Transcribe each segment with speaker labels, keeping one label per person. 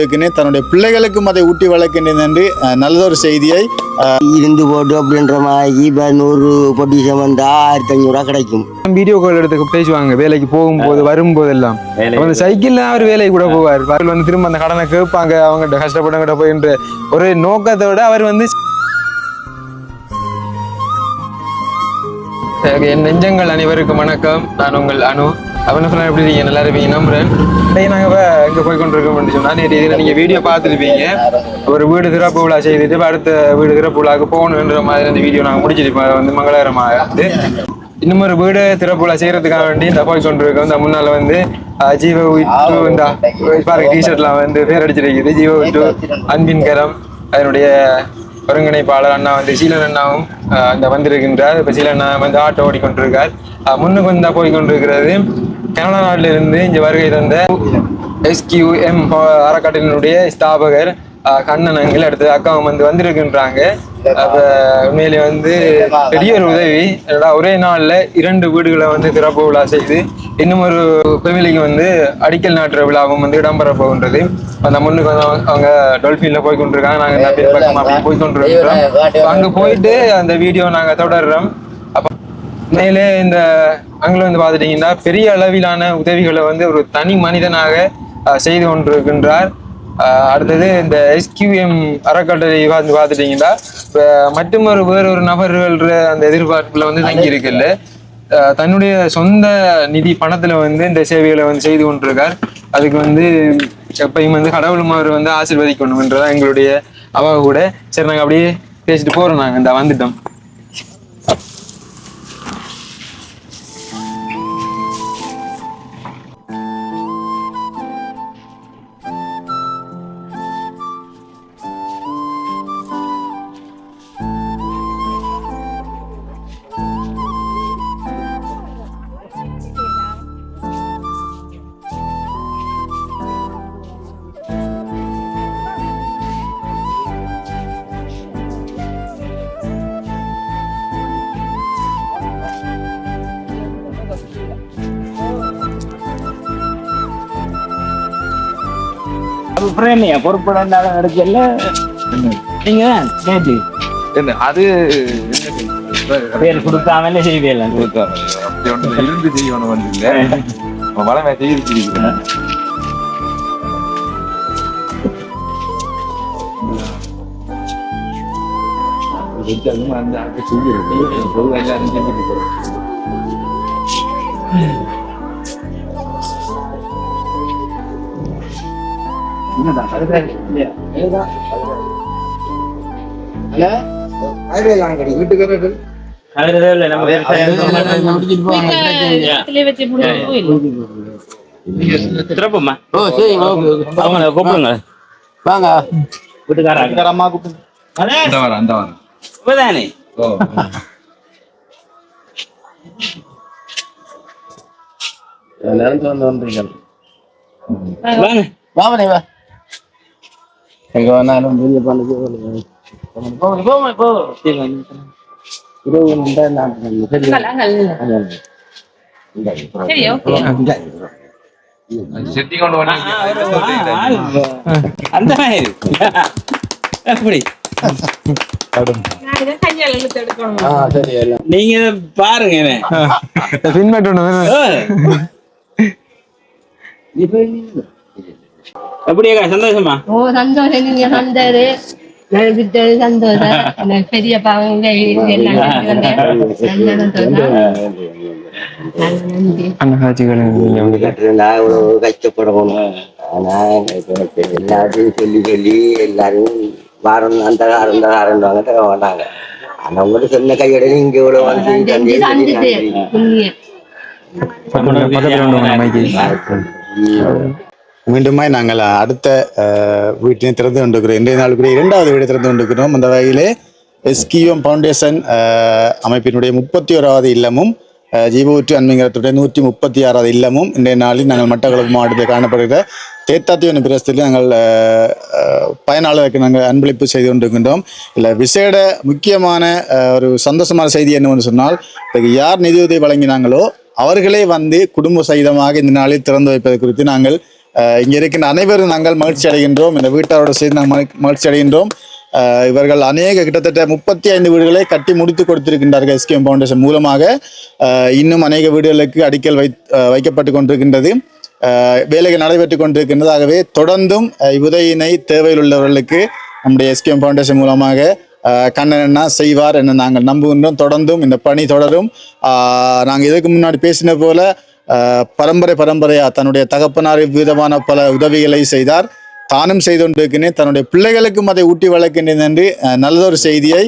Speaker 1: தன்னுடைய பிள்ளைகளுக்கும் அதை ஊட்டி வளர்க்கின்றேன் என்று நல்லதொரு செய்தியை
Speaker 2: இருந்து போட்டு அப்படின்ற மாதிரி இப்போ நூறு பொட்டிஷன் வந்தா ஆயிரத்தி ஐநூறுரூவா கிடைக்கும்.
Speaker 3: வீடியோ கால் எடுத்து பேசுவாங்க. வேலைக்கு போகும்போது வரும்போது எல்லாம் அந்த சைக்கிள்ல அவர் வேலைக்கு கூட போவார். அவர் வந்து திரும்ப அந்த கடனை கேட்பாங்க. அவங்க கஷ்டப்பட்டவங்கிட்ட போயின்ற ஒரு நோக்கத்தோட அவர் வந்து என் நெஞ்சங்கள் அனைவருக்கும் வணக்கம். நான் உங்கள் அனு. அப்படின்னு சொன்னால் எப்படி இருக்கீங்க? நல்லா இருப்பீங்க. நம்புறேன் இன்றைக்கு நாங்கள் இப்போ எங்கே போய் கொண்டிருக்கோம் சொன்னால் நேற்று இதில் நீங்கள் வீடியோ பார்த்துருப்பீங்க. ஒரு வீடு திறப்பு விழா செய்துட்டு அடுத்த வீடு திறப்பு விழாவுக்கு போகணுன்ற மாதிரி அந்த வீடியோ நாங்கள் முடிச்சிருப்போம் அதை வந்து மங்களகரமாக வந்து இன்னும் ஒரு வீடு திறப்பு விழா செய்யறதுக்காக வேண்டி இந்த போய் கொண்டிருக்கோம். இந்த முன்னால வந்து ஜீவ விட்டு இந்த பாருங்க டிஷர்ட்லாம் வந்து பேர் அடிச்சிருக்குது. ஜீவ விட்டு அன்பின் கரம் அதனுடைய ஒருங்கிணைப்பாளர் அண்ணா வந்து சீலன் அண்ணாவும் அந்த வந்திருக்கின்றார். இப்போ சீலன் அண்ணா வந்து ஆட்டோ ஓடிக்கொண்டிருக்கார். முன்னுக்கு வந்து போய் கொண்டிருக்கிறது கனடா நாட்டில இருந்து இங்கே வருகை தந்த எஸ்கியூஎம் அறக்கட்டளினுடைய ஸ்தாபகர் கண்ணன் அங்கில் அடுத்து அக்காவும் வந்து வந்திருக்கின்றாங்க. அப்ப உண்மையிலே வந்து பெரிய ஒரு உதவி. ஒரே நாள்ல இரண்டு வீடுகளை வந்து திறப்பு விழா செய்து இன்னும் ஒரு ஃபேமிலிக்கு வந்து அடிக்கல் நாட்டுற விழாவும் வந்து இடம்பெற போகின்றது. அந்த முன்னுக்கு வந்து அவங்க- டொல்ஃபின்ல போய் கொண்டிருக்காங்க நாங்க இந்த பின்பக்கம் அப்படி போய் கொண்டிருக்கிறோம் அங்க போயிட்டு அந்த வீடியோ நாங்க தொடர்றோம். மேலே இந்த அங்கே வந்து பார்த்துட்டிங்கன்னா பெரிய அளவிலான உதவிகளை வந்து ஒரு தனி மனிதனாக செய்து கொண்டிருக்கின்றார். அடுத்தது இந்த எஸ்கியூஎம் அறக்கட்டளை வந்து பார்த்துட்டிங்கன்னா இப்போ வேறு வேறொரு நபர்கள் அந்த எதிர்பார்ப்பில் வந்து தங்கி இருக்குல்ல தன்னுடைய சொந்த நிதி பணத்தில் வந்து இந்த சேவைகளை வந்து செய்து கொண்டிருக்கார். அதுக்கு வந்து எப்பயும் வந்து கடவுளும் அவர் வந்து ஆசீர்வதிக்கணும்ன்றதான் எங்களுடைய அவ கூட. சரி நாங்கள் அப்படியே பேசிட்டு போகிறோம் நாங்கள் இந்த வந்துட்டோம்.
Speaker 4: பிரேமியா பொறுப்படாத நடக்கல நீங்க நேற்று
Speaker 3: என்ன அது
Speaker 4: பேர் கொடுக்காமலே செய்வீங்க
Speaker 3: அப்படி ஒன்று இருந்து செய்யணும் வந்து இல்ல. வளமை செய்திருக்கிறேன் அந்த அங்க செய்யறது பொதுவாக எல்லாரும் செஞ்சுட்டு
Speaker 4: அதுல இல்ல நம்ம விவசாயம் திறப்புமா
Speaker 2: ஓ சரி ஓகே
Speaker 4: அவங்க கூப்பிடுங்க.
Speaker 2: வாங்க.
Speaker 4: வீட்டுக்காரங்க
Speaker 1: அம்மா
Speaker 2: நடந்து வந்து வந்தீங்க
Speaker 4: வாங்க.
Speaker 2: வாமனே வா. எங்க வேணாலும் வெளியே
Speaker 4: நீங்க பாருங்க.
Speaker 3: பின்பற்ற
Speaker 4: அப்படியா சந்தோஷமா?
Speaker 5: ஓ சந்தோஷம் நீங்க விட்டது சந்தோஷம். பெரிய பாவங்க
Speaker 3: அந்த
Speaker 2: கஷ்டப்படணும். ஆனா எல்லாத்தையும் சொல்லி சொல்லி எல்லாரும் வாரம் அந்த காரம் இந்த காரம் மாட்டாங்க. ஆனா சொன்ன கையோட இங்க இவ்வளவு வந்து
Speaker 1: மீண்டுமாய் நாங்கள் அடுத்த அஹ், வீட்டினை திறந்து கொண்டிருக்கிறோம். இன்றைய நாளுக்குரிய இரண்டாவது வீடு திறந்து கொண்டிருக்கிறோம். அந்த வகையிலே எஸ்கியூஎம் ஃபவுண்டேஷன் அமைப்பினுடைய முப்பத்தி ஓராவது இல்லமும் அஹ், ஜீவூற்று அன்மீகரத்துடைய நூற்றி முப்பத்தி ஆறாவது இல்லமும் இன்றைய நாளில் நாங்கள் மட்டக்களப்பு மாவட்டத்தில் காணப்படுகிற தேத்தாத்தியவன பிரதேசத்தில் நாங்கள் பயனாளருக்கு நாங்கள் அன்பளிப்பு செய்து கொண்டிருக்கின்றோம். இல்லை விசேட முக்கியமான ஒரு சந்தோஷமான செய்தி என்னவென்று சொன்னால் இதுக்கு யார் நிதியுதவி வழங்கினாங்களோ அவர்களே வந்து குடும்ப சகிதமாக இந்த நாளில் திறந்து வைப்பது குறித்து நாங்கள் இங்க இருக்கின்ற அனைவரும் நாங்கள் மகிழ்ச்சி அடைகின்றோம். இந்த வீட்டாரோட சேர்ந்து நாங்கள் மகிழ்ச்சி அடைகின்றோம். இவர்கள் அநேக கிட்டத்தட்ட முப்பத்தி ஐந்து வீடுகளை கட்டி முடித்து கொடுத்திருக்கின்றார்கள் எஸ்கேஎம் ஃபவுண்டேஷன் மூலமாக. இன்னும் அநேக வீடுகளுக்கு அடிக்கல் வை வைக்கப்பட்டு கொண்டிருக்கின்றது. வேலைகள் நடைபெற்று கொண்டிருக்கின்றது ஆகவே தொடர்ந்தும் உதயினை தேவையில் உள்ளவர்களுக்கு நம்முடைய எஸ்கேஎம் ஃபவுண்டேஷன் மூலமாக கண்ணன் என்ன செய்வார் என நாங்கள் நம்புகின்றோம். தொடர்ந்தும் இந்த பணி தொடரும். நாங்கள் இதுக்கு முன்னாடி பேசின போல பரம்பரை பரம்பரையா தன்னுடைய தகப்பனார் விதமான பல உதவிகளை செய்தார். தானும் செய்து கொண்டிருக்கிறேன். தன்னுடைய பிள்ளைகளுக்கும் அதை ஊட்டி வளர்க்கின்றேன் என்று நல்லதொரு செய்தியை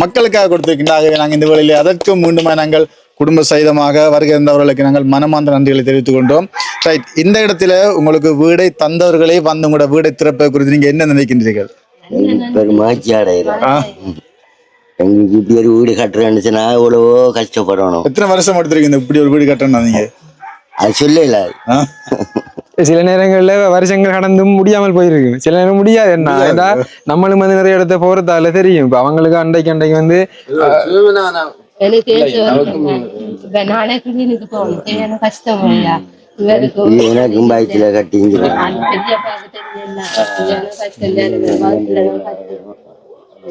Speaker 1: மக்களுக்காக கொடுத்திருக்கின்றார் ஆகவே நாங்கள் இந்த வேளையிலே அதற்கும் மீண்டுமா நாங்கள் குடும்ப சகிதமாக வருகை இருந்தவர்களுக்கு நாங்கள் மனமார்ந்த நன்றிகளை தெரிவித்துக் கொண்டோம். ரைட் இந்த இடத்துல உங்களுக்கு வீடை தந்தவர்களே வந்து உங்களோட வீடை திறப்பது குறித்து நீங்க என்ன நினைக்கின்றீர்கள்
Speaker 2: பெரும் மகிழ்ச்சி அடைகிறேன்
Speaker 1: ஆ?
Speaker 2: எங்களுக்கு இப்படி ஒரு வீடு கட்டுறேன்னுச்சுன்னா எவ்வளவோ கஷ்டப்படணும்.
Speaker 1: எத்தனை வருஷம் எடுத்திருக்கீங்க இப்படி ஒரு வீடு கட்டணும் நீங்க?
Speaker 2: அது சொல்லல.
Speaker 1: ஆ?
Speaker 3: சில நேரங்கள்ல வருஷங்கள் கடந்தும் முடியாமல் போயிருக்கு சில நேரம் முடியாது. என்ன? ஏன்னா நம்மளும் வந்து நிறைய இடத்த போறதால தெரியும். இப்ப அவங்களுக்கு அண்டைக்கு அண்டைக்கு வந்து
Speaker 2: எனக்கும் பைக்கில் கட்டிங்க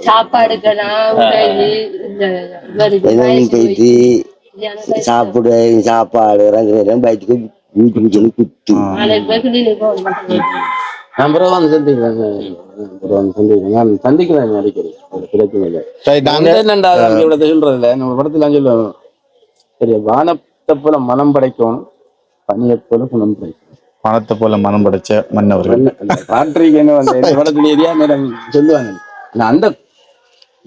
Speaker 5: சாப்பாடுக்கெல்லாம்
Speaker 2: போயிட்டு. சாப்பிட சாப்பாடு இறங்குறேன் பைக்கு வீட்டுக்கு சொல்லி குத்து.
Speaker 5: நாளைக்கு போய் கிளினிக் போகணும்
Speaker 6: நான் பிறகு வந்து சந்திக்கிறேன். பிறகு வந்து சந்திக்கிறேன். நான் சந்திக்கிறேன் அடிக்கடி. ஒரு பிரச்சனை இல்லை.
Speaker 1: ரைட் நாங்க
Speaker 6: நாங்க என்னண்டா அங்கே இவ்வளவு சொல்றது இல்லை நம்ம படத்துல சொல்லுவோம் சரி வானத்தை போல மனம் படைக்கணும் பனியை போல குணம் படைக்கணும்
Speaker 1: பணத்தை போல மனம் படைச்ச மன்னவர்கள்.
Speaker 6: பாட்ரிக்கு என்ன வந்து இந்த படத்துல ஏரியா மேடம் சொல்லுவாங்க. அந்த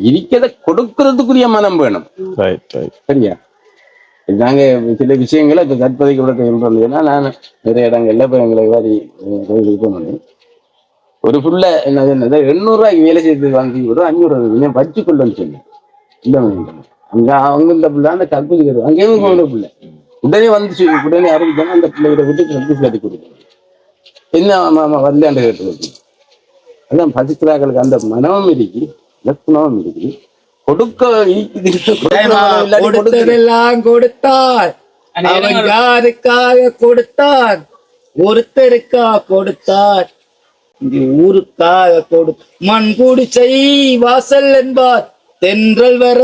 Speaker 6: இருக்கிறத கொடுக்கறதுக்குரிய மனம் வேணும் சரியா நாங்க சில விஷயங்களை இப்ப கற்பதைக்கு விட சொல்றது ஏன்னா நான் நிறைய இடங்கள்ல இப்ப எங்களை மாதிரி போனோம் ஒரு புள்ள என்னது என்னது எண்ணூறு ரூபாய்க்கு வேலை செய்து வாங்கி விடும் அஞ்சூறு ரூபாய் வச்சு கொள்ளுன்னு சொன்னேன் இல்ல. அங்க அவங்க இந்த பிள்ளை அந்த கற்பது அங்கேயும் போன பிள்ளை உடனே வந்து உடனே அறிவிச்சாங்க அந்த பிள்ளைகிட்ட விட்டு கல்வி பிள்ளை கொடுக்கணும் என்ன மாமா வரலாண்டு கேட்டு அதான் பசிக்கிறார்களுக்கு அந்த மனமும் இருக்கு லட்சணமும் இருக்குது. கொடுக்க
Speaker 7: கொடுத்ததெல்லாம் கொடுத்தார் அவன் யாருக்காக கொடுத்தார் ஒருத்தருக்கா கொடுத்தார் ஊருக்காக கொடு. மண் குடிசை வாசல் என்பார். தென்றல் வர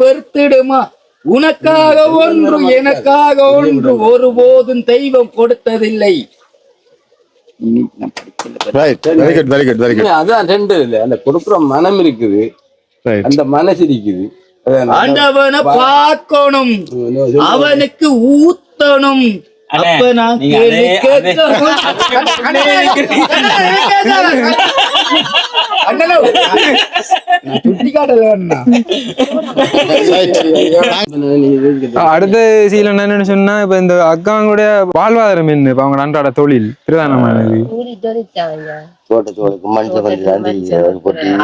Speaker 7: வெறுத்திடுமா? உனக்காக ஒன்று எனக்காக ஒன்று ஒருபோதும் தெய்வம் கொடுத்ததில்லை இனி நான் படிக்கல.
Speaker 1: Right very good very good very good
Speaker 6: இல்ல, அதான் ரெண்டு இல்ல அந்த கொடுக்குற மனம் இருக்குது
Speaker 1: ரைட்
Speaker 6: அந்த மனசு இருக்குது அதான்
Speaker 7: ஆண்டவனை பார்க்கணும் அவனுக்கு ஊத்தணும் அப்ப நான் கேள்வி கேட்கணும்.
Speaker 3: அடுத்த சீல என்னன்னு சொன்னா இப்ப இந்த அக்காங்களுடைய வாழ்வாதாரம் என்ன? இப்ப அவங்க அன்றாட தொழில் பிரதானமானது
Speaker 5: கூலி தொழிற்சாங்க
Speaker 2: தோட்டத்தோடுக்கு மனுஷன்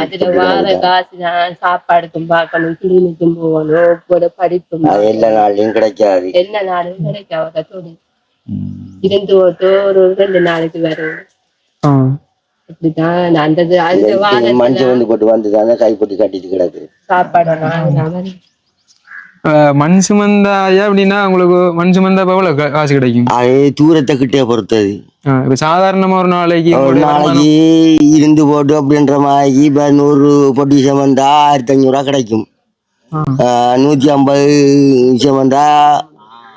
Speaker 5: அதுல வார காசு தான் சாப்பாடுக்கும் பார்க்கணும் கிளினிக்கும் போகணும் ஒவ்வொரு படிப்பும்
Speaker 2: எல்லா நாள்லயும் கிடைக்காது.
Speaker 5: என்ன நாளும் கிடைக்காத தொழில் இருந்து ஓட்டு ஒரு ரெண்டு நாளைக்கு வரும். அப்படிதான் அந்த
Speaker 2: வந்து போட்டு வந்து தானே கைப்பொட்டி கட்டிட்டு கிடக்கு.
Speaker 5: சாப்பாடு
Speaker 3: மண் சுமந்தாயா அப்படின்னா உங்களுக்கு மண் சுமந்தா எவ்வளவு காசு கிடைக்கும்.
Speaker 2: அது தூரத்தை கிட்டே பொறுத்தது
Speaker 3: இப்ப சாதாரணமா ஒரு நாளைக்கு
Speaker 2: ஒரு நாளைக்கு இருந்து போட்டு அப்படின்ற மாதிரி இப்ப நூறு பொட்டி விஷயம் வந்தா ஆயிரத்தி அஞ்சூறு ரூபா கிடைக்கும். ஆஹ் நூத்தி ஐம்பது வந்தா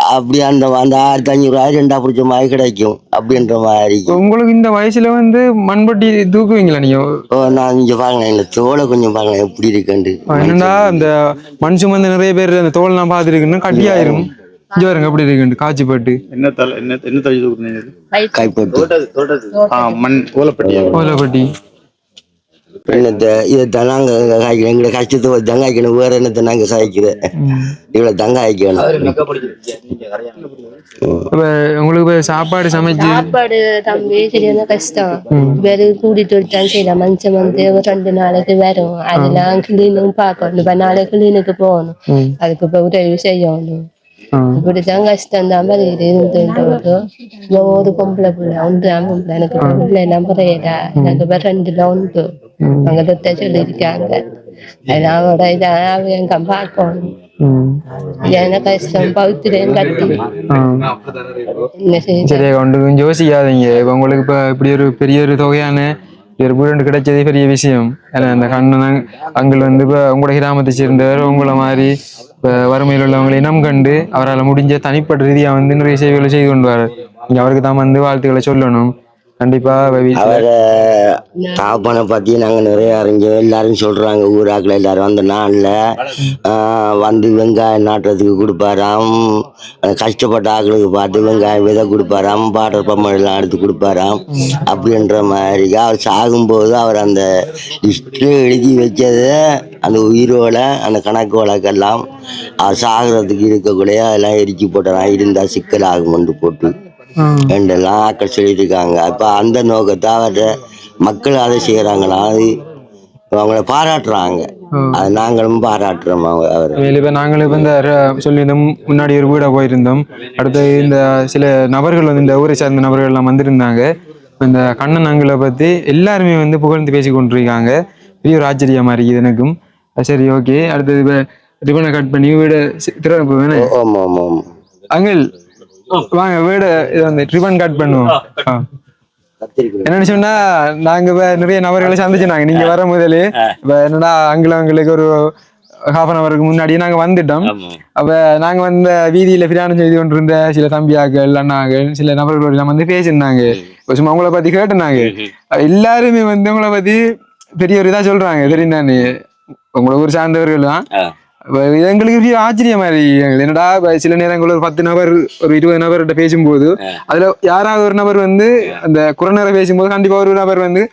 Speaker 2: அப்படி அந்த அந்த ஆயிரத்தி அஞ்சூறு ரூபாய் ரெண்டா பிடிச்ச மாதிரி கிடைக்கும். அப்படின்ற மாதிரி
Speaker 3: உங்களுக்கு இந்த வயசுல வந்து மண்பட்டி தூக்குவீங்களா நீங்க?
Speaker 2: ஓ, நான் இங்க பாக்கலாம் இந்த தோலை கொஞ்சம் பாக்கலாம் எப்படி இருக்குண்டு
Speaker 3: என்னடா இந்த மண் சுமந்து நிறைய பேர் அந்த தோல் நான் பார்த்துருக்கேன் கட்டியாயிரும் இங்க பாருங்க எப்படி இருக்குன்னு காய்ச்சி போட்டு.
Speaker 1: என்ன தலை என்ன என்ன தலை தூக்குறீங்க
Speaker 2: கைப்பொட்டி.
Speaker 1: ஆ மண் ஓலப்பட்டியா
Speaker 3: ஓலைப்பட்டி.
Speaker 2: என்னத்தை இதைத்தான் நாங்க காய்க்கணும் எங்களை கஷ்டத்தை வச்சு தான் காய்க்கணும் வேற என்னத்தை நாங்க சாய்க்கிறேன் இவ்வளவு தங்க காய்க்கணும்
Speaker 3: இப்ப உங்களுக்கு இப்ப சாப்பாடு சமைச்சு
Speaker 5: சாப்பாடு தம்பி சரியான கஷ்டம். வெறும் கூட்டிட்டு விட்டான் சரி மனுஷன் வந்து ரெண்டு நாளைக்கு வரும். அதெல்லாம் கிளீனும் பார்க்கணும். இப்ப நாளைக்கு கிளீனுக்கு போகணும். அதுக்கு இப்ப உதவி செய்யணும். இப்படிதான் கஷ்டம் தான். வருது இருந்துட்டு ஒரு பொம்பளை பிள்ளை பிள்ளை. எனக்கு எல்லாம் புரியல எனக்கு ரெண்டுல உண்டு அங்க தொட்ட சொல்லியிருக்காங்க அதெல்லாம் அவட இதான் அவங்க பார்க்கணும் கஷ்டம் கட்டி
Speaker 3: சரி யோசிக்காதீங்க இப்போ உங்களுக்கு இப்போ இப்படி ஒரு பெரிய ஒரு தொகையான ஒரு வீடு கிடைச்சதே பெரிய விஷயம் ஏன்னா அந்த கண்ணன் அங்கிள் வந்து இப்போ உங்களோட கிராமத்தை சேர்ந்தவர் உங்களை மாதிரி இப்போ வறுமையில் உள்ளவங்களை இனம் கண்டு அவரால் முடிஞ்ச தனிப்பட்ட ரீதியாக வந்து நிறைய சேவைகளை செய்து கொண்டு வர நீங்கள் அவருக்கு தான் வந்து வாழ்த்துக்களை சொல்லணும் கண்டிப்பாக வீட்டில்
Speaker 2: அவரை தாப்பனை பத்தி நாங்க நிறைய அறிஞ்சோம் எல்லாரும் சொல்றாங்க. ஊராக்கில் எல்லாரும் அந்த நாள்ல வந்து வெங்காயம் நாட்டுறதுக்கு கொடுப்பாராம். கஷ்டப்பட்ட ஆக்களுக்கு பார்த்து வெங்காயம் விதை கொடுப்பாராம். பாட்டர் பம்மன் எல்லாம் எடுத்து கொடுப்பாராம். அப்படின்ற மாதிரி. அவர் சாகும்போது அவர் அந்த லிஸ்ட்டு எழுதி வச்சது அந்த உயிரோட அந்த கணக்கு வழக்கெல்லாம். அவர் சாகிறதுக்கு இருக்கக்கூடிய அதெல்லாம் எரிச்சு போட்டாராம் இருந்தால் சிக்கல் ஆகும்னு போட்டு ரெண்டெல்லாம் ஆக்கள் சொல்லியிருக்காங்க அப்போ அந்த நோக்கத்தை அவர்கிட்ட மக்கள் அதை செய்கிறாங்களா அது அவங்கள பாராட்டுறாங்க. அது நாங்களும் பாராட்டுறோம் அவங்க
Speaker 3: இப்போ நாங்களும் இப்போ இந்த சொல்லியிருந்தோம் முன்னாடி ஒரு வீடாக போயிருந்தோம். அடுத்து இந்த சில நபர்கள் வந்து இந்த ஊரை சார்ந்த நபர்கள் எல்லாம் வந்திருந்தாங்க. இந்த கண்ணன் அங்கிளை பற்றி எல்லாருமே வந்து புகழ்ந்து பேசி கொண்டிருக்காங்க. பெரிய ஒரு ஆச்சரியமா இருக்குது எனக்கும். சரி ஓகே. அடுத்தது இப்போ ரிபனை கட் பண்ணி வீடு திறப்பு வேணே
Speaker 2: ஆமாம் ஆமாம் ஆமாம்
Speaker 3: அங்கிள். வாங்க வீடு இதை வந்து ரிபன் கட் பண்ணுவோம். என்னன்னு சொன்னா நாங்க இப்ப நிறைய நபர்களை சந்திச்சுனாங்க நீங்க. வர முதலே இப்ப என்னடா அங்கிள் அங்களுக்கு ஒரு ஹாஃப் அன் அவருக்கு முன்னாடியே நாங்க வந்துட்டோம். அப்ப நாங்க வந்த வீதியில பிரயாணம் செய்து கொண்டிருந்த சில தம்பியாக்கள் அண்ணாக்கள் சில நபர்கள் எல்லாம் வந்து பேசியிருந்தாங்க. சும்மா உங்களை பத்தி கேட்டிருந்தாங்க எல்லாருமே வந்து உங்களை பத்தி பெரிய ஒரு இதா சொல்றாங்க. தெரியும் தானே உங்களை ஊர் சார்ந்தவர்கள் தான். எங்களுக்கு ஆச்சரியமா இருக்கு என்னடா சில நேரங்கள் ஒரு பத்து நபர் ஒரு இருபது நபர்கிட்ட பேசும்போது அதுல யாராவது ஒரு நபர் வந்து அந்த குறைநேர பேசும்போது கண்டிப்பா ஒரு நபர் வந்து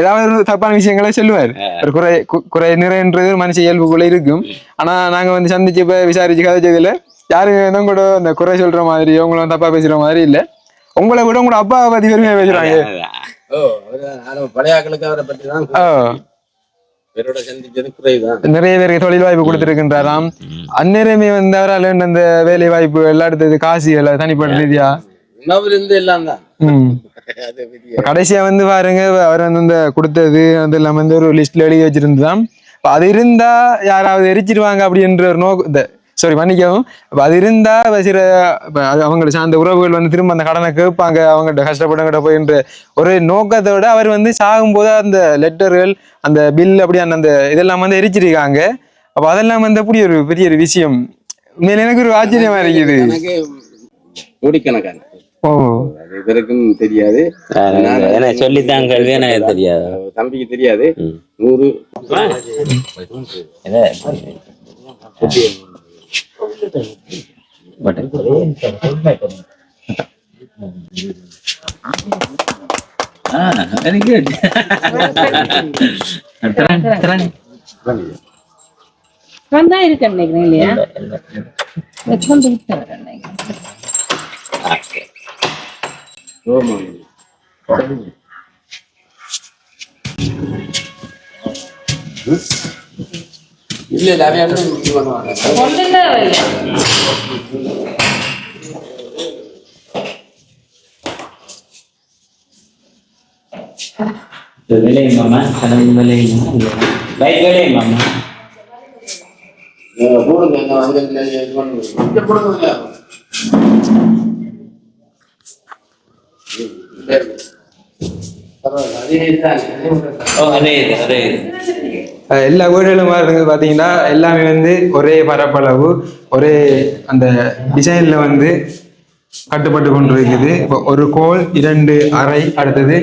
Speaker 3: ஏதாவது ஒரு தப்பான விஷயங்களை சொல்லுவார். ஒரு குறை குறை நிறைன்றது மனுஷ இயல்புக்குள்ள இருக்கும். ஆனா நாங்க வந்து சந்திச்சு இப்ப விசாரிச்சு கதைச்சதுல யாரும் கூட அந்த குறை சொல்ற மாதிரி உங்களும் தப்பா பேசுற மாதிரி இல்ல. உங்களை விட உங்களோட அப்பாவை பத்தி பெருமையா பேசுறாங்க நிறைய பேருக்கு தொழில் வாய்ப்பு கொடுத்திருக்கின்றாராம் அந்நேரமே வந்து அவரால் அந்த வேலை வாய்ப்பு எல்லாம் அடுத்தது காசுகள் தனிப்பட்ட ரீதியா.
Speaker 6: உணவுல இருந்து எல்லாம் தான். அது
Speaker 3: கடைசியா வந்து பாருங்க அவர் வந்து இந்த கொடுத்தது அதெல்லாம் வந்து ஒரு லிஸ்ட்ல எழுதி வச்சிருந்ததாம். இப்ப அது இருந்தா யாராவது எரிச்சிருவாங்க அப்படின்ற ஒரு நோக்க சாரி மன்னிக்கவும். அது இருந்தா இப்ப சில அவங்களை சார்ந்த உறவுகள் வந்து திரும்ப அந்த கடனை கேட்பாங்க. அவங்ககிட்ட கஷ்டப்பட்டவங்கிட்ட போயின்ற ஒரு நோக்கத்தோட அவர் வந்து சாகும்போது அந்த லெட்டர்கள் அந்த பில் அப்படி அந்த அந்த இதெல்லாம் வந்து எரிச்சிருக்காங்க. அப்ப அதெல்லாம் வந்து அப்படி ஒரு பெரிய ஒரு விஷயம்? உண்மையில எனக்கு ஒரு ஆச்சரியமா இருக்குது.
Speaker 6: எனக்கு கோடிக்கணக்கான
Speaker 3: ஓ.
Speaker 6: இவருக்கும் தெரியாது.
Speaker 4: சொல்லித்தான் கல்வி எனக்கு தெரியாது.
Speaker 6: தம்பிக்கு தெரியாது. நூறு.
Speaker 4: வெரி குட்
Speaker 8: வந்தா இருக்கு நினைக்கிறேன் இல்லையா வச்சுக்கொண்டு இருக்கிறேன் நினைக்கிறேன்
Speaker 6: இல்ல இல்ல அவன் இது பண்ணுவாங்க.
Speaker 8: ஒண்ணுல இல்ல.
Speaker 4: விளையுமாம்மா கடன் விளையுமா பைக் விளையுமாம்மா
Speaker 6: போடுங்க என்ன வந்து இது பண்ணுங்க. இங்க போடுங்க அதே
Speaker 4: இது அதே இது.
Speaker 3: எல்லா வீடுகளும் பாருங்க பார்த்தீங்கன்னா எல்லாமே வந்து ஒரே பரப்பளவு ஒரே அந்த டிசைன்ல வந்து கட்டுப்பட்டு கொண்டு இருக்குது. இப்போ ஒரு கோல் இரண்டு அறை அடுத்தது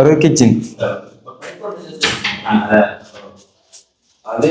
Speaker 3: ஒரு கிச்சன்
Speaker 6: அதே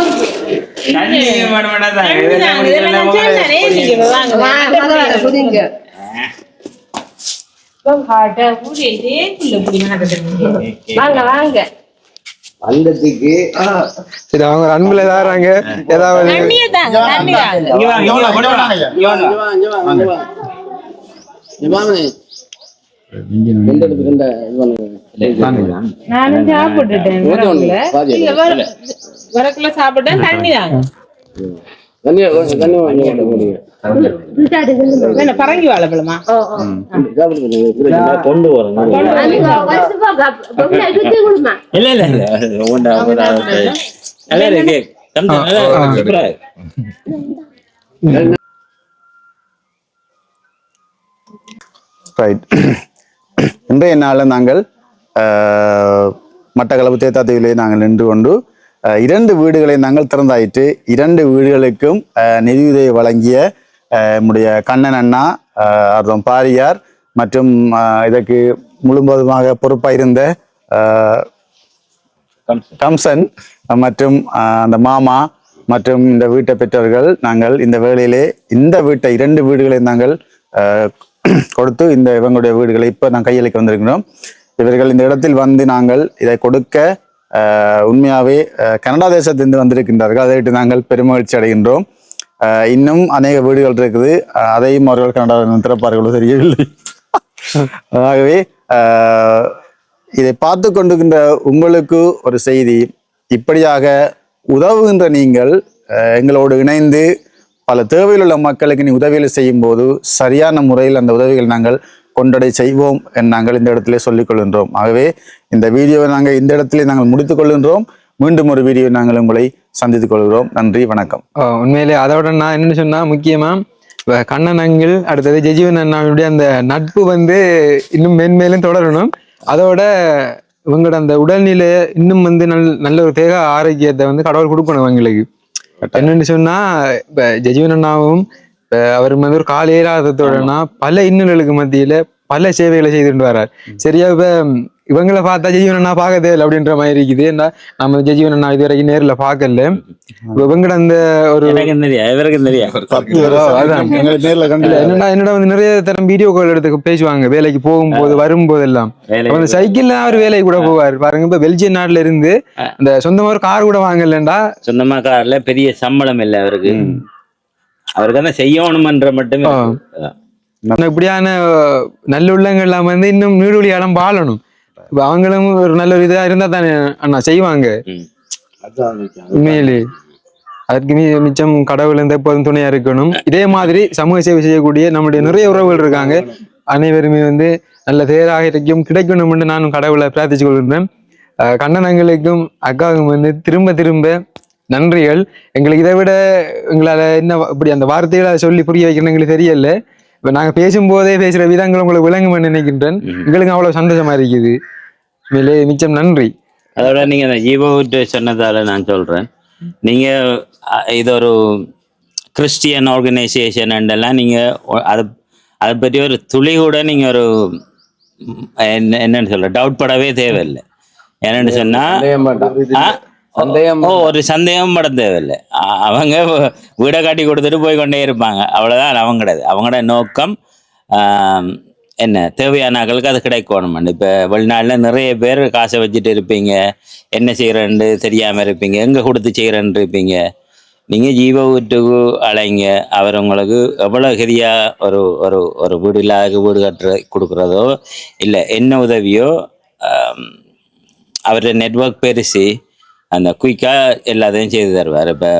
Speaker 8: வாங்க, வாங்க.
Speaker 3: சரி அவங்க அன்புல ஏதாறாங்க ஏதாவது.
Speaker 8: நானும் சாப்பிட்டுட்டேன் வரக்குள்ள. சாப்பிட்டேன் தண்ணி தாங்க. பரங்கி வாழைப்பழமா.
Speaker 4: கொண்டு இல்ல இல்ல இல்ல. நல்லா இருக்கு.
Speaker 1: ரைட் இன்றைய நாளில் நாங்கள் மட்டக்களப்பு தேத்தாத்தீவிலே நாங்கள் நின்று கொண்டு இரண்டு வீடுகளை நாங்கள் திறந்தாயிற்று. இரண்டு வீடுகளுக்கும் நிதியுதவி வழங்கிய நம்முடைய கண்ணன் அண்ணா அஹ், அப்புறம் பாரியார் மற்றும் இதற்கு முழுவதுமாக பொறுப்பாக இருந்த கம்சன் மற்றும் அந்த மாமா மற்றும் இந்த வீட்டை பெற்றவர்கள் நாங்கள் இந்த வேலையிலே இந்த வீட்டை இரண்டு வீடுகளை நாங்கள் கொடுத்து இந்த இவங்களுடைய வீடுகளை இப்போ நான் கையளிக்க வந்திருக்கிறோம். இவர்கள் இந்த இடத்தில் வந்து நாங்கள் இதை கொடுக்க உண்மையாகவே கனடா தேசத்திலிருந்து வந்திருக்கின்றார்கள். அதை விட்டு நாங்கள் பெருமகிழ்ச்சி அடைகின்றோம். இன்னும் அநேக வீடுகள் இருக்குது. அதையும் அவர்கள் கனடாவில் திறப்பார்களோ தெரியவில்லை. ஆகவே இதை பார்த்து கொண்டிருக்கின்ற உங்களுக்கு ஒரு செய்தி. இப்படியாக உதவுகின்ற நீங்கள் எங்களோடு இணைந்து பல தேவையில் உள்ள மக்களுக்கு நீ உதவிகள் செய்யும் போது சரியான முறையில் அந்த உதவிகள் நாங்கள் கொண்டடை செய்வோம் என்று நாங்கள் இந்த இடத்திலே சொல்லிக் கொள்கின்றோம். ஆகவே இந்த வீடியோவை நாங்கள் இந்த இடத்திலே நாங்கள் முடித்துக் கொள்கின்றோம். மீண்டும் ஒரு வீடியோ நாங்கள் உங்களை சந்தித்துக் கொள்கிறோம். நன்றி வணக்கம்.
Speaker 3: உண்மையிலே அதோட நான் என்னன்னு சொன்னா முக்கியமா இப்ப கண்ணன் அங்கிள் அடுத்தது ஜெஜீவன் அண்ணாவுடைய அந்த நட்பு வந்து இன்னும் மென்மேலும் தொடரணும். அதோட இவங்களோட அந்த உடல்நிலை இன்னும் வந்து நல் நல்ல ஒரு தேக ஆரோக்கியத்தை வந்து கடவுள் கொடுக்கணும் அவங்களுக்கு என்னன்னு சொன்னா இப்ப ஜெஜீவன் அண்ணாவும் இப்ப அவர் வந்து ஒரு கால இயலாதத்தோடனா பல இன்னல்களுக்கு மத்தியில பல சேவைகளை செய்துட்டு வர்றார் சரியா இப்ப இவங்களை பார்த்தா ஜெஜீவன் அண்ணா பார்க்க தேவையில்ல அப்படின்ற மாதிரி இருக்குது. ஏன்னா நம்ம ஜெஜீவன் அண்ணா இது வரைக்கும் நேர்ல பார்க்கல. இவங்கட அந்த ஒரு என்னடா என்னடா வந்து நிறைய தரம் வீடியோ கால் எடுத்து பேசுவாங்க. வேலைக்கு போகும்போது வரும்போது எல்லாம் அந்த சைக்கிள்ல அவர் வேலைக்கு கூட போவார். பாருங்க இப்ப பெல்ஜியம் நாட்டுல இருந்து அந்த சொந்தமா ஒரு கார் கூட வாங்கலண்டா?
Speaker 4: சொந்தமா கார்ல பெரிய சம்பளம் இல்லை அவருக்கு. அவருக்கு அந்த செய்யணுமன்ற மட்டுமே
Speaker 3: இப்படியான நல்ல உள்ளங்கள் எல்லாம் வந்து இன்னும் நீடுழி இடம் வாழணும். அவங்களும் ஒரு நல்ல ஒரு இதா இருந்தா தானே அண்ணா செய்வாங்க. உண்மையிலே. அதற்கு மீ மிச்சம் கடவுள் எந்த எப்போதும் துணையா இருக்கணும். இதே மாதிரி சமூக சேவை செய்யக்கூடிய நம்முடைய நிறைய உறவுகள் இருக்காங்க. அனைவருமே வந்து நல்ல தேராக இருக்கும் கிடைக்கணும் என்று நானும் கடவுளை பிரார்த்திச்சு கொள்கின்றேன். கண்ணனங்களுக்கும் அக்காவுக்கும் வந்து திரும்ப திரும்ப நன்றிகள். எங்களுக்கு இதை விட எங்களால என்ன இப்படி அந்த வார்த்தைகளை சொல்லி புரிய வைக்கணும் எங்களுக்கு தெரியல. இப்ப நாங்க பேசும்போதே பேசுற விதங்கள் உங்களுக்கு விளங்கும் நினைக்கின்றேன். எங்களுக்கு அவ்வளவு சந்தோஷமா இருக்குது. உண்மையிலே மிச்சம் நன்றி.
Speaker 4: அதோட நீங்க அந்த ஜீவோ விட்டு சொன்னதால நான் சொல்றேன். நீங்க இது ஒரு கிறிஸ்டியன் ஆர்கனைசேஷன் எல்லாம் நீங்க ஒ- அதை அதை பற்றி ஒரு துளி கூட நீங்க ஒரு என்னன்னு சொல்ற டவுட் படவே தேவையில்லை. என்னன்னு சொன்னா
Speaker 6: சந்தேகம்
Speaker 4: ஒரு சந்தேகம் பட தேவையில்லை. அவங்க வீடை காட்டி கொடுத்துட்டு போய் கொண்டே இருப்பாங்க. அவ்வளவுதான் கிடையாது அவங்களோட நோக்கம் என்ன தேவையான ஆட்களுக்கு அது கிடைக்கணும். இப்போ வெளிநாட்டில் நிறைய பேர் காசை வச்சுட்டு இருப்பீங்க. என்ன செய்கிறேன்னு தெரியாமல் இருப்பீங்க. எங்கே கொடுத்து செய்கிறேன்னு இருப்பீங்க. நீங்கள் ஜீவ வீட்டுக்கு அலைங்க. அவர் உங்களுக்கு எவ்வளோ கரியாக ஒரு ஒரு ஒரு வீடு இல்லாத வீடு கட்டுற கொடுக்குறதோ இல்லை என்ன உதவியோ ஆம், அவருடைய நெட்வொர்க் பெருசு அந்த குயிக்காக எல்லாத்தையும் செய்து தருவார். இப்போ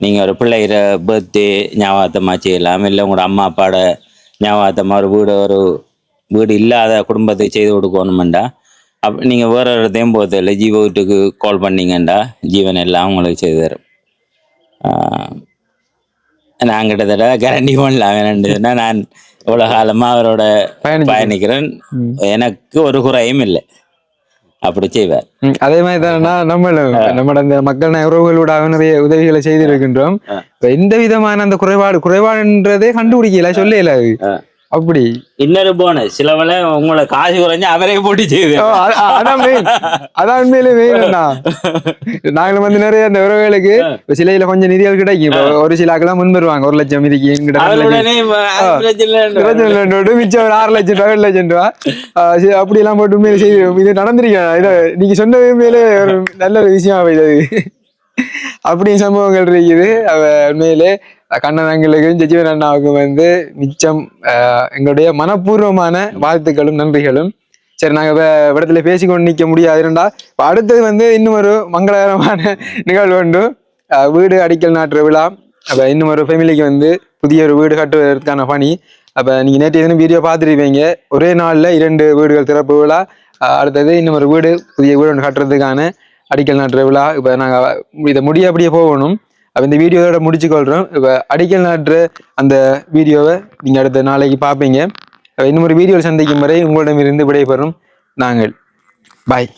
Speaker 4: நீங்கள் ஒரு பிள்ளைகிற பர்த்டே ஞாபகத்தமாக செய்யலாம். இல்லை உங்களோட அம்மா அப்பாவோட ஞாபகத்தமாக ஒரு வீடு ஒரு வீடு இல்லாத குடும்பத்துக்கு செய்து கொடுக்கணுமெண்டா? அப் நீங்கள் வேற இடத்தையும் போகிறது இல்லை. ஜீவ வீட்டுக்கு கால் பண்ணீங்கண்டா? ஜீவன் எல்லாம் உங்களுக்கு செய்து தரும். நான் கிட்டத்தட்ட கேரண்டி பண்ணலாம். வேணுன்னா நான் இவ்வளோ காலமாக அவரோட
Speaker 3: பயணிக்கிறேன்.
Speaker 4: எனக்கு ஒரு குறையும் இல்லை. அப்படி செய்வார்.
Speaker 3: அதே மாதிரி தானே நம்மளும் நம்மட அந்த மக்கள் உறவுகளோட நிறைய உதவிகளை செய்திருக்கின்றோம். எந்த விதமான அந்த குறைபாடு குறைபாடுன்றதே கண்டுபிடிக்கல சொல்லல. அப்படி.
Speaker 4: இன்னொரு போனஸ் சிலவள உங்களை காசு குறைஞ்சு அவரே போட்டி செய்யுது
Speaker 3: அதான். அதான் உண்மையிலே மெயின் நாங்களும் வந்து நிறைய அந்த உறவுகளுக்கு சிலையில கொஞ்சம் நிதிகள் கிடைக்கும். ஒரு சில ஆக்கெல்லாம் முன் வருவாங்க. ஒரு லட்சம் இதுக்கு நோட்டு மிச்சம் ஒரு ஆறு லட்சம் ரூபா ஏழு லட்சம் ரூபா அப்படி எல்லாம் போட்டு உண்மையில செய்து இது நடந்திருக்கேன் இதை நீங்க சொன்னது உண்மையிலே ஒரு நல்ல ஒரு விஷயம் இது அப்படி சம்பவங்கள் இருக்குது. அவ உண்மையிலே கண்ணன் அங்களுக்கும் ஜெஜிவன் அண்ணாவுக்கும் வந்து மிச்சம் எங்களுடைய மனப்பூர்வமான வாழ்த்துக்களும் நன்றிகளும். சரி நாங்க வே- இடத்துல பேசிக்கொண்டு நிக்க முடியாதுண்டா இப்போ அடுத்தது வந்து இன்னும் ஒரு மங்களகரமான நிகழ்வு உண்டு வீடு அடிக்கல் நாட்டுற விழா. அப்ப இன்னும் ஒரு ஃபேமிலிக்கு வந்து புதிய ஒரு வீடு கட்டுவதற்கான பணி. அப்ப நீங்க நேற்று எதுவும் வீடியோ பார்த்துருப்பீங்க. ஒரே நாள்ல இரண்டு வீடுகள் திறப்பு விழா. அடுத்தது இன்னும் ஒரு வீடு புதிய வீடு ஒன்று கட்டுறதுக்கான அடிக்கல் நாட்டுற விழா. இப்ப நாங்க இதை முடிய அப்படியே போகணும். அப்போ இந்த வீடியோவோட கொள்கிறோம் இப்போ அடிக்கல் நாட்டுற அந்த வீடியோவை நீங்கள் அடுத்த நாளைக்கு பார்ப்பீங்க இன்னும் ஒரு வீடியோவில் சந்திக்கும் வரை உங்களிடமிருந்து விடைபெறும் நாங்கள். பாய்